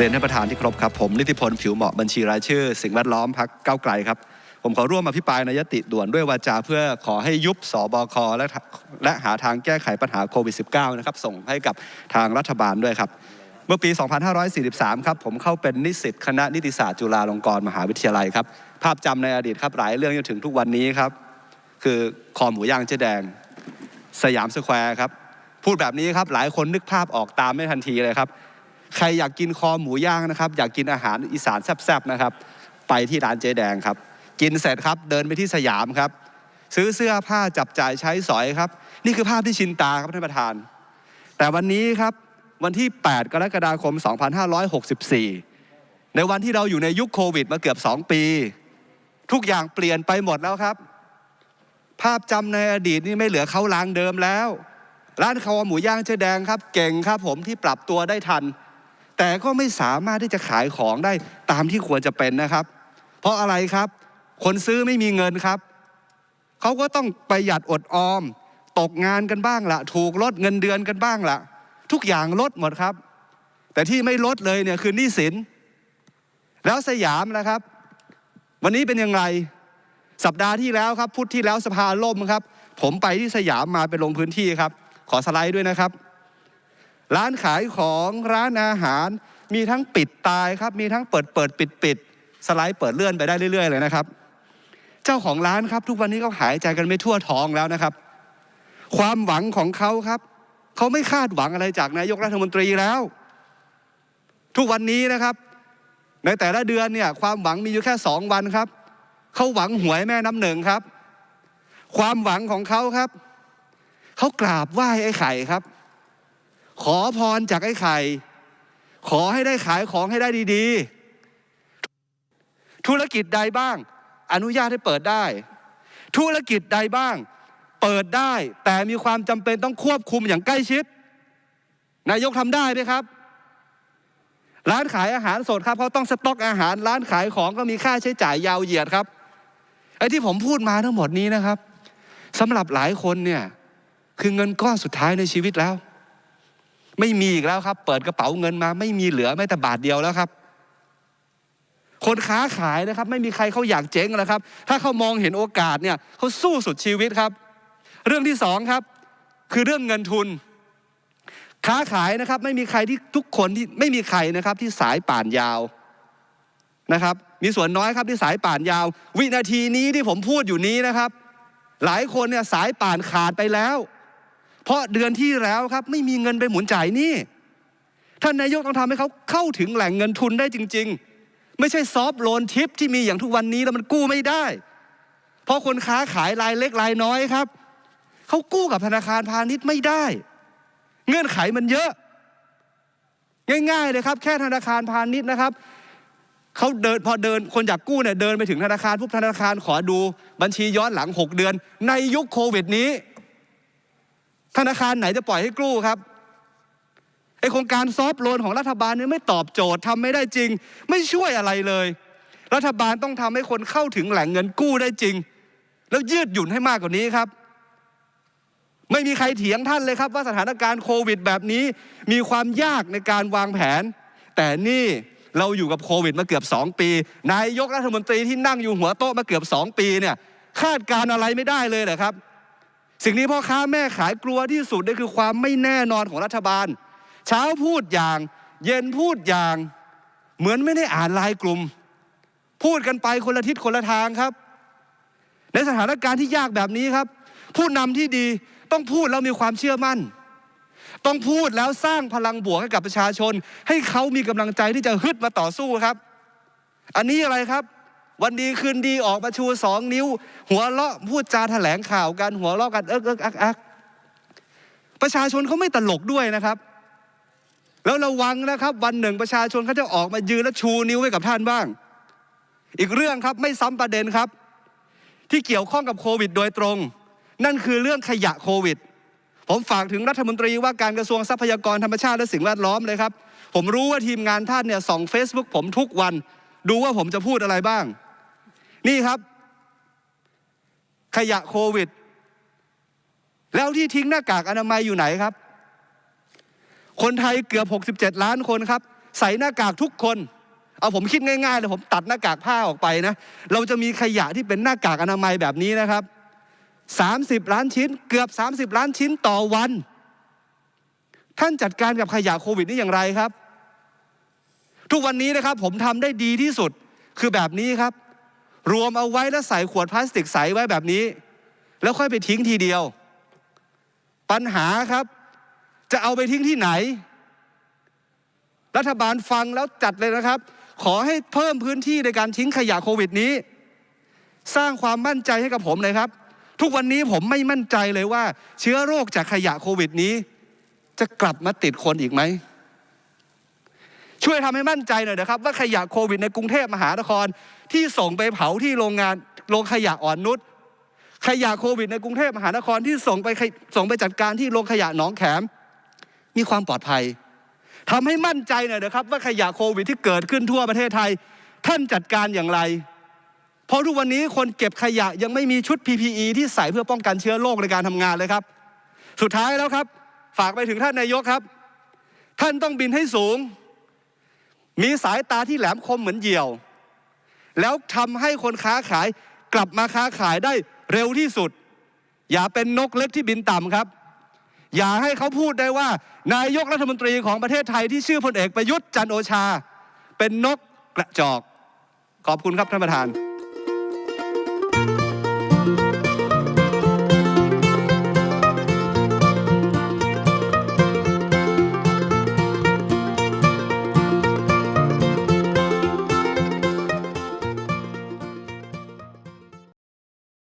เรียนท่านประธานที่ครบครับ ผมนิติพลผิวเหมาะบัญชีรายชื่อ สิ่งแวดล้อมพักเก้าไกลครับ ผมขอร่วมอภิปรายในยติด่วนด้วยวาจาเพื่อขอให้ยุบสบคและและหาทางแก้ไขปัญหาโควิด -19 นะครับส่งให้กับทางรัฐบาลด้วยครับ เมื่อปี 2543 ครับผมเข้าเป็นนิสิตคณะนิติศาสตร์จุฬาลงกรณ์มหาวิทยาลัยครับภาพจำในอดีตครับหลายเรื่องจนถึงทุกวันนี้ครับ คือคอหมูย่างเจ๊แดง สยามสแควร์ครับพูดแบบนี้ครับหลายคนนึกภาพออกตามไม่ทันทีเลยครับ ใครอยากกินคอหมูย่างนะครับ อยากกินอาหารอีสานแซ่บๆนะครับ ไปที่ร้านเจ๊แดงครับ กินเสร็จครับเดินไปที่สยามครับ ซื้อเสื้อผ้าจับจ่ายใช้สอยครับ นี่คือภาพที่ชินตาครับท่านประธาน แต่วันนี้ครับวันที่ 8 กรกฎาคม 2564 ในวันที่เราอยู่ในยุคโควิดมาเกือบ 2 ปี ทุกอย่างเปลี่ยนไปหมดแล้วครับ ภาพจำในอดีตนี่ไม่เหลือเขาลางเดิมแล้ว ร้านคอหมูย่างเจ๊แดงครับ เก่งครับผมที่ปรับตัวได้ทัน แต่ก็ไม่สามารถที่จะขายของได้ตามที่ควรจะเป็นนะครับ เพราะอะไรครับ คนซื้อไม่มีเงินครับเขาก็ต้องประหยัดอดออม ตกงานกันบ้างละถูกลดเงินเดือนกันบ้างละทุกอย่างลดหมดครับ แต่ที่ไม่ลดเลยเนี่ยคือหนี้สิน แล้วสยามนะครับ วันนี้เป็นยังไงสัปดาห์ที่แล้วครับพุธที่แล้วสภาล่มครับ ผมไปที่สยามมาไปลงพื้นที่ครับ ขอสไลด์ด้วยนะครับ ร้านขายของร้านอาหารมีทั้งปิดตายครับ มีทั้งเปิดเปิดปิดปิดสไลด์เปิดเลื่อนไปได้เรื่อย ๆ เลยนะครับ เจ้าของร้านครับ ทุกวันนี้ก็หายใจกันไม่ทั่วท้องแล้วนะครับ ความหวังของเขาครับเขาไม่คาดหวังอะไรจากนายกรัฐมนตรีแล้ว ทุกวันนี้นะครับ ในแต่ละเดือนเนี่ย ความหวังมีอยู่แค่สองวันครับเขาหวังหวยแม่น้ำหนึ่งครับ ความหวังของเขาครับเขากราบไหว้ไอ้ไข่ครับ ขอพรจากไอ้ไข่ ขอให้ได้ขายของให้ได้ดีๆ ธุรกิจใดบ้าง อนุญาตให้เปิดได้ ธุรกิจใดบ้าง เปิดได้ แต่มีความจำเป็นต้องควบคุมอย่างใกล้ชิด นายกทำได้ไหมครับ ร้านขายอาหารสดครับเขาต้องสต็อกอาหาร ร้านขายของก็มีค่าใช้จ่ายยาวเหยียดครับไอ้ที่ผมพูดมาทั้งหมดนี้นะครับสำหรับหลายคนเนี่ยคือเงินก้อนสุดท้ายในชีวิตแล้ว ไม่มีอีกแล้วครับ เปิดกระเป๋าเงินมา ไม่มีเหลือแม้แต่บาทเดียวแล้วครับ คนค้าขายนะครับ ไม่มีใครเขาอยากเจ๊งแล้วครับ ถ้าเขามองเห็นโอกาสเนี่ยเขาสู้สุดชีวิตครับ เรื่องที่สองครับ คือเรื่องเงินทุน ค้าขายนะครับ ไม่มีใครที่ทุกคนที่ไม่มีใครนะครับ ที่สายป่านยาวนะครับ มีส่วนน้อยครับที่สายป่านยาว วินาทีนี้ที่ผมพูดอยู่นี้นะครับ หลายคนเนี่ยสายป่านขาดไปแล้ว เพราะเดือนที่แล้วครับไม่มีเงินไปหมุนจ่ายหนี่ท่านนายกต้องทำให้เขาเข้าถึงแหล่งเงินทุนได้จริง ๆ ไม่ใช่ซอฟโลนทิปที่มีอย่างทุกวันนี้แล้วมันกู้ไม่ได้ เพราะคนค้าขายรายเล็กรายน้อยครับเขากู้กับธนาคารพาณิชย์ไม่ได้ เงื่อนไขมันเยอะ ง่าย ๆ เลยครับ แค่ธนาคารพาณิชย์นะครับเขาเดินพอเดินคนอยากกู้เนี่ยเดินไปถึงธนาคารปุ๊บธนาคารขอดูบัญชีย้อนหลัง 6 เดือน ในยุคโควิดนี้ ธนาคารไหนจะปล่อยให้กู้ครับไอโครงการซอฟต์โลนของรัฐบาลเนี่ยไม่ตอบโจทย์ทำไม่ได้จริง ไม่ช่วยอะไรเลย รัฐบาลต้องทำให้คนเข้าถึงแหล่งเงินกู้ได้จริง แล้วยืดหยุ่นให้มากกว่านี้ครับ ไม่มีใครเถียงท่านเลยครับว่าสถานการณ์โควิดแบบนี้ มีความยากในการวางแผน แต่นี่เราอยู่กับโควิดมาเกือบ 2 ปี นายกรัฐมนตรีที่นั่งอยู่หัวโต๊ะมาเกือบ 2 ปีเนี่ยคาดการอะไรไม่ได้เลยเหรอครับ สิ่งนี้พ่อค้าแม่ขายกลัวที่สุดนั่คือความไม่แน่นอนของรัฐบาล เช้าพูดอย่าง เย็นพูดอย่าง เหมือนไม่ได้อ่านลายกลุ่ม พูดกันไปคนละทิศคนละทางครับ ในสถานการณ์ที่ยากแบบนี้ครับ ผู้นำที่ดีต้องพูดแล้วมีความเชื่อมั่น ต้องพูดแล้วสร้างพลังบวกให้กับประชาชน ให้เขามีกำลังใจที่จะฮึดมาต่อสู้ครับ อันนี้อะไรครับ วันดีคืนดีออกมาชูสองนิ้ว หัวเราะพูดจาแถลงข่าวกันหัวเราะกันเอิกเอิกอักอักประชาชนเขาไม่ตลกด้วยนะครับ แล้วระวังนะครับ วันหนึ่งประชาชนเขาจะออกมายืนและชูนิ้วให้กับท่านบ้าง อีกเรื่องครับไม่ซ้ำประเด็นครับ ที่เกี่ยวข้องกับโควิด โดยตรง นั่นคือเรื่องขยะโควิด ผมฝากถึงรัฐมนตรีว่าการกระทรวงทรัพยากรธรรมชาติและสิ่งแวดล้อมเลยครับ ผมรู้ว่าทีมงานท่านเนี่ยส่อง Facebook ผมทุกวัน ดูว่าผมจะพูดอะไรบ้าง นี่ครับขยะโควิด แล้วที่ทิ้งหน้ากากอนามัยอยู่ไหนครับ คนไทยเกือบ 67 ล้านคนครับ ใส่หน้ากากทุกคน เอาผมคิดง่ายๆเลยผมตัดหน้ากากผ้าออกไปนะ เราจะมีขยะที่เป็นหน้ากากอนามัยแบบนี้นะครับ 30 ล้านชิ้น เกือบ 30 ล้านชิ้นต่อวัน ท่านจัดการกับขยะโควิดนี่อย่างไรครับ ทุกวันนี้นะครับผมทำได้ดีที่สุดคือแบบนี้ครับ รวมเอาไว้แล้วใส่ขวดพลาสติกใสไว้แบบนี้ แล้วค่อยไปทิ้งทีเดียว ปัญหาครับ จะเอาไปทิ้งที่ไหน รัฐบาลฟังแล้วจัดเลยนะครับ ขอให้เพิ่มพื้นที่ในการทิ้งขยะโควิดนี้ สร้างความมั่นใจให้กับผมเลยครับ ทุกวันนี้ผมไม่มั่นใจเลยว่า เชื้อโรคจากขยะโควิดนี้ จะกลับมาติดคนอีกไหม ช่วยทำให้มั่นใจหน่อยนะครับว่าขยะโควิดในกรุงเทพมหานคร ที่ส่งไปเผาที่โรงงานโรงขยะอ่อนนุชขยะโควิดในกรุงเทพมหานครที่ส่งไปส่งไปจัดการที่โรงขยะหนองแขม มีความปลอดภัยทำให้มั่นใจหน่อยนะครับ ว่าขยะโควิดที่เกิดขึ้นทั่วประเทศไทย ท่านจัดการอย่างไร เพราะทุกวันนี้คนเก็บขยะยังไม่มีชุด PPE ที่ใส่เพื่อป้องกันเชื้อโรคในการทำงานเลยครับ สุดท้ายแล้วครับ ฝากไปถึงท่านนายกครับ ท่านต้องบินให้สูง มีสายตาที่แหลมคมเหมือนเหยี่ยว แล้วทำให้คนค้าขายกลับมาค้าขายได้เร็วที่สุด อย่าเป็นนกเล็กที่บินต่ำครับ อย่าให้เขาพูดได้ว่า นายกรัฐมนตรีของประเทศไทยที่ชื่อพลเอกประยุทธ์จันโอชา เป็นนกกระจอก ขอบคุณครับท่านประธาน